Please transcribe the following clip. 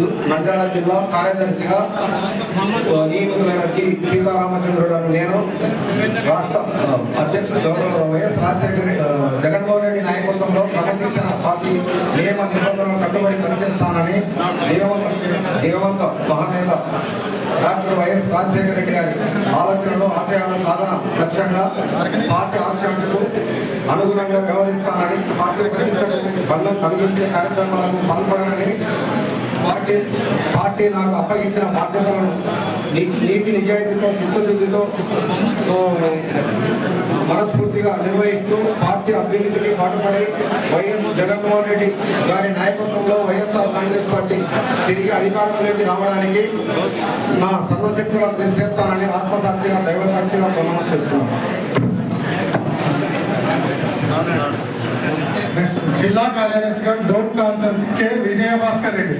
జిల్లా నంద్యాల జిల్లా కార్యదర్శిగా ఆ, నియమితులైన సీతారామచంద్రుడు నేను రాష్ట్ర అధ్యక్షుడు గౌరవ వైఎస్ రాజశేఖర రెడ్డి, జగన్మోహన్ రెడ్డి నాయకత్వంలో క్రమశిక్షణ పార్టీ నియమ నిబంధనలు కట్టుబడి పనిచేస్తానని దేవంత దేవంత మహానేత డాక్టర్ వైఎస్ రాజశేఖర రెడ్డి గారి ఆలోచనలు ఆశయాల సాధన లక్ష్యంగా పార్టీ ఆకాంక్షకు అనుగుణంగా వ్యవహరిస్తానని పార్టీ ప్రతిష్టకు భంగం కలిగించే కార్యక్రమాలకు పాల్పడనని పార్టీ పార్టీ నాకు అప్పగించిన బాధ్యతలను నీ- నీతి నిజాయితీతో చిత్తశుద్ధితో మనస్ఫూర్తిగా నిర్వహిస్తూ పార్టీ అభ్యున్నతికి పాటుపడి వైఎస్ జగన్మోహన్ రెడ్డి గారి నాయకత్వంలో వైఎస్ఆర్ కాంగ్రెస్ పార్టీ తిరిగి అధికారంలోకి రావడానికి నా సర్వశక్తుల కృషి చేస్తానని ఆత్మసాక్షిగా దైవసాక్షిగా ప్రమాణం చేస్తున్నాను. నెక్స్ట్ జిల్లా కార్యదర్శిగా డోన్ కాన్సల్స్ కె విజయభాస్కర్ రెడ్డి.